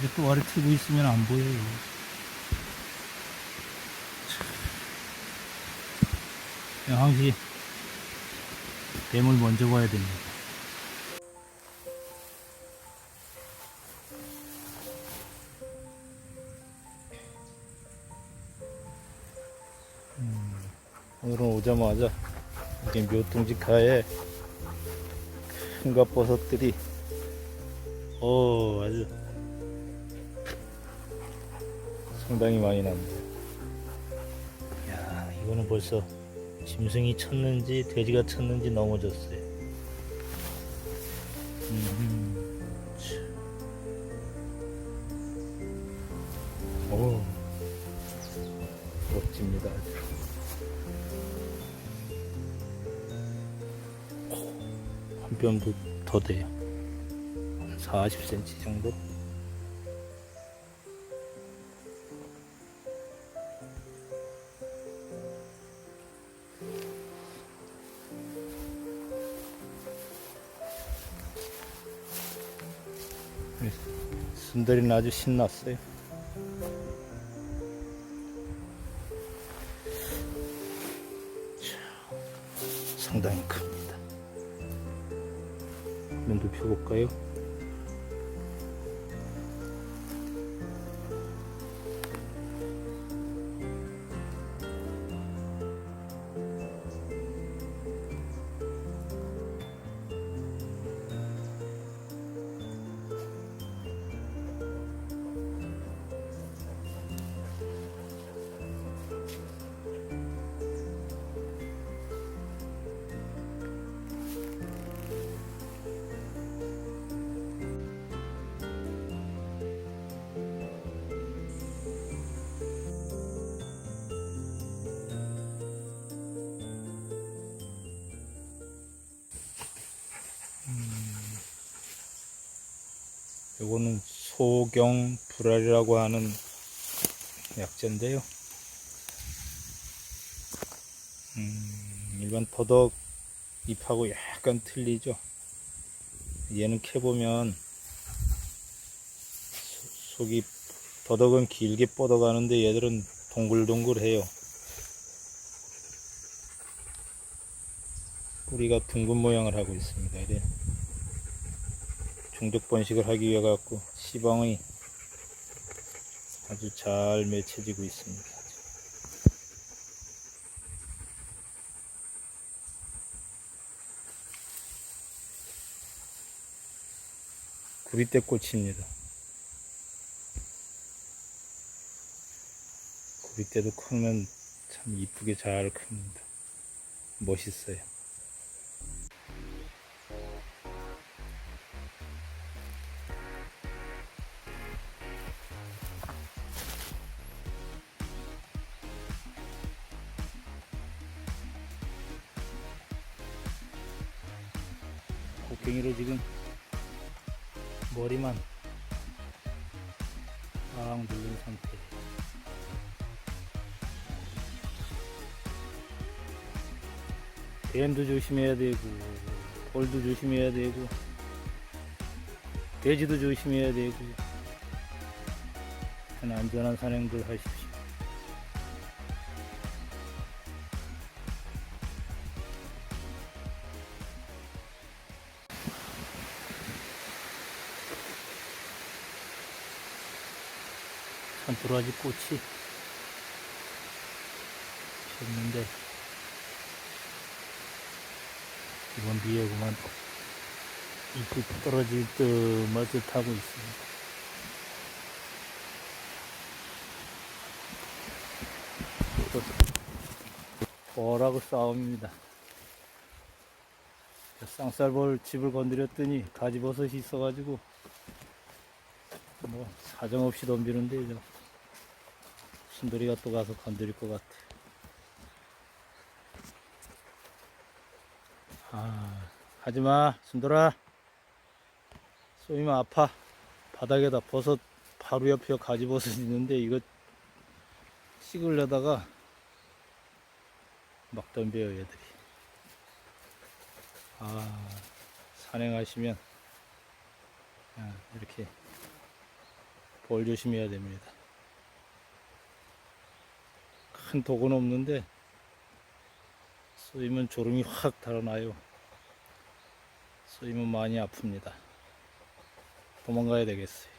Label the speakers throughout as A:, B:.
A: 이렇게 와리 트고 있으면 안 보여요. 항시 뱀을 먼저 봐야 됩니다. 음, 오늘은 오자마자 이게 묘동지가에 큰가 버섯들이 어 아주 상당히 많이 납니다. 야 이거는 벌써 짐승이 쳤는지 돼지가 쳤는지 넘어졌어요. 음, 참. 오 멋집니다. 아주. 한 뼘도 더 돼요. 한 40cm 정도? 순돌이는 아주 신났어요. 요거는 소경 불알이라고 하는 약재인데요. 음, 일반 더덕 잎하고 약간 틀리죠. 얘는 캐보면 소- 속이 더덕은 길게 뻗어가는데 얘들은 동글동글해요. 뿌리가 둥근 모양을 하고 있습니다. 이래. 중독 번식을 하기 위해 갖고 시방이 아주 잘 맺혀지고 있습니다. 구리대 꽃입니다. 구리대도 크면 참 이쁘게 잘 큽니다. 멋있어요. 곡괭이로 지금 머리만 꽉 누른 상태. 뱀도 조심해야 되고, 벌도 조심해야 되고, 돼지도 조심해야 되고, 한 안전한 산행들 하십시오. 도라지 꽃이 폈는데 이번 비에 그만 잎이 떨어질 듯 말듯 하고 있습니다. 또 뭐라고 싸움입니다. 쌍쌀벌 집을 건드렸더니 가지버섯이 있어가지고 뭐 사정없이 덤비는데 저 순돌이가 또 가서 건드릴 것 같아. 아 하지마 순돌아 쏘이면 아파 바닥에다 버섯 바로 옆에 가지버섯 있는데 이거 찍으려다가 막 덤벼요 얘들이 아 산행하시면 그냥 이렇게 벌 조심해야 됩니다. 큰 독은 없는데 쏘이면 조름이 확 달아나요. 쏘이면 많이 아픕니다. 도망가야 되겠어요.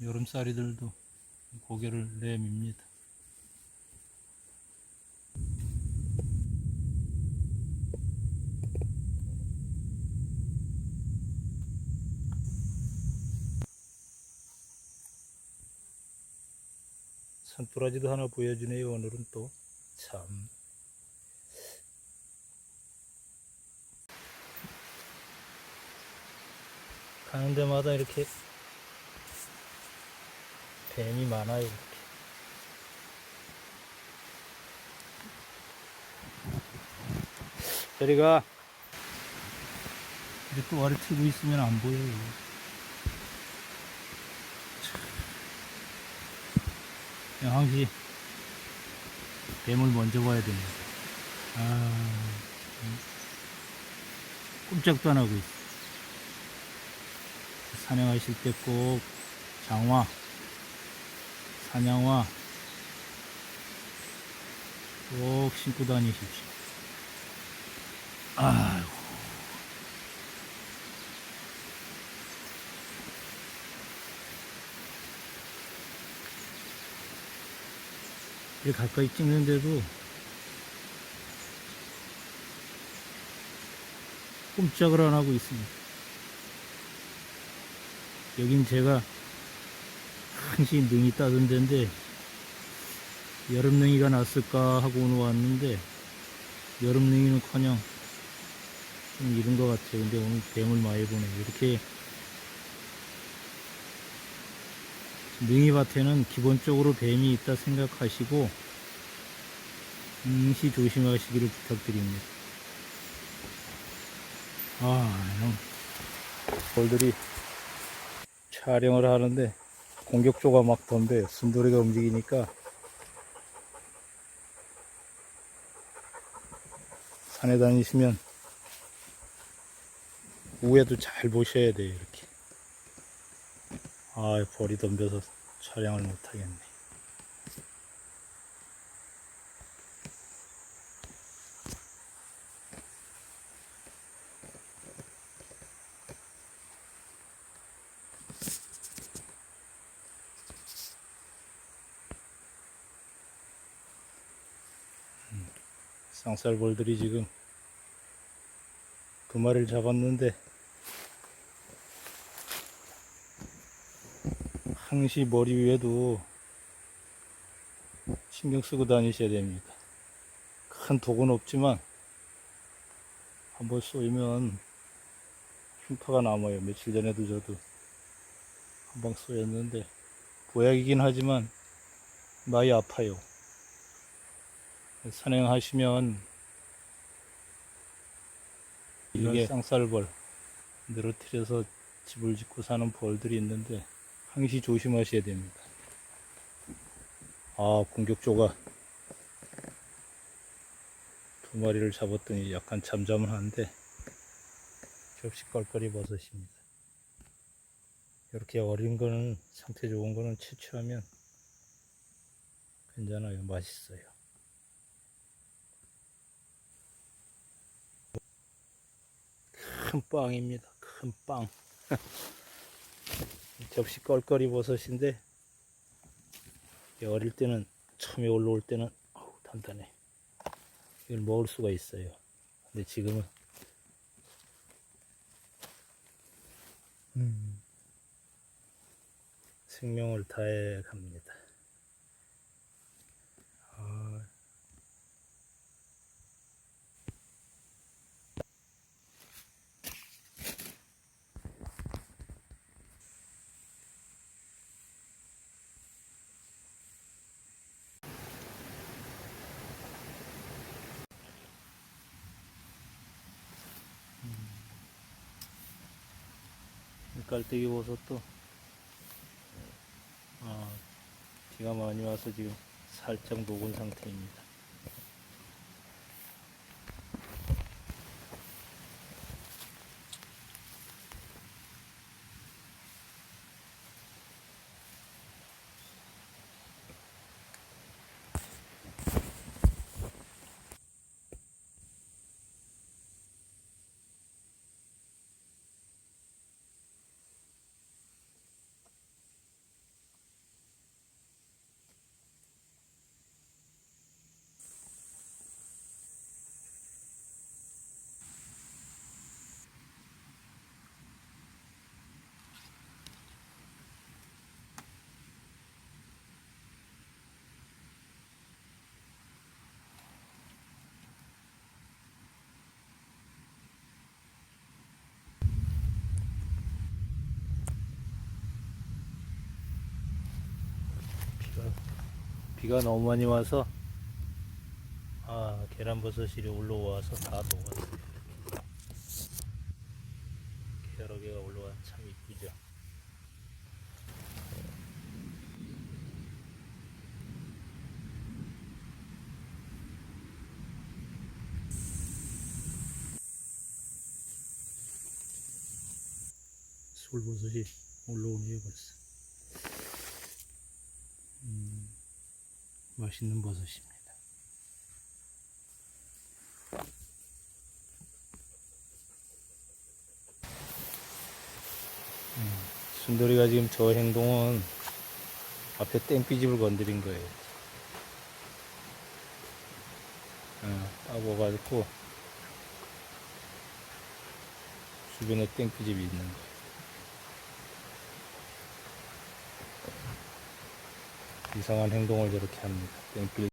A: 여름살이들도 고개를 내밉니다. 산도라지도 하나 보여주네요. 오늘은 또 참. 가는 데마다 이렇게 뱀이 많아요. 이렇게. 저리가 이렇게 와를 틀고 있으면 안 보여요. 참. 항시 뱀을 먼저 봐야 됩니다. 아, 참. 꼼짝도 안 하고 있어. 사냥하실 때 꼭 장화 사냥화 꼭 신고 다니십시오. 아이고. 이렇게 가까이 찍는데도 꼼짝을 안 하고 있습니다. 여긴 제가 항시 능이 따던 데인데 여름 능이가 났을까 하고 오늘 왔는데 여름 능이는커녕 좀 이른 것 같아요. 근데 오늘 뱀을 많이 보네요. 이렇게 능이밭에는 기본적으로 뱀이 있다 생각하시고 응시 조심하시기를 부탁드립니다. 아, 형. 벌들이 촬영을 하는데 공격조가 막 던데요. 순돌이가 움직이니까 산에 다니시면 우에도 잘 보셔야 돼요. 이렇게. 아, 벌이 덤벼서 촬영을 못 하겠네. 쌍쌀벌들이 지금 두 마리를 잡았는데 항시 머리 위에도 신경 쓰고 다니셔야 됩니다. 큰 독은 없지만 한번 쏘이면 흉터가 남아요. 며칠 전에도 저도 한 방 쏘였는데 보약이긴 하지만 많이 아파요. 산행하시면 이게 쌍쌀벌 늘어뜨려서 집을 짓고 사는 벌들이 있는데 항시 조심하셔야 됩니다. 아 공격조가 두 마리를 잡았더니 약간 잠잠은 한데 접시 껄껄이 버섯입니다. 이렇게 어린 거는 상태 좋은 거는 채취하면 괜찮아요. 맛있어요. 큰 빵입니다. 큰 빵. 접시 껄껄이 버섯인데 어릴 때는 처음에 올라올 때는 어우, 단단해. 이걸 먹을 수가 있어요. 근데 지금은 음, 생명을 다해 갑니다. 깔때기 버섯도 아, 비가 많이 와서 지금 살짝 녹은 상태입니다. 비가 너무 많이 와서 아 계란버섯이 올라와서 다 녹았어요. 여러 개가 올라와 참 이쁘죠. 솔버섯이 올라오네요 벌써. 맛있는 버섯입니다. 음, 순돌이가 지금 저 행동은 앞에 땡피집을 건드린 거예요. 어, 따고 가지고 주변에 땡피집이 있는 거예요. 이상한 행동을 저렇게 합니다. 땡필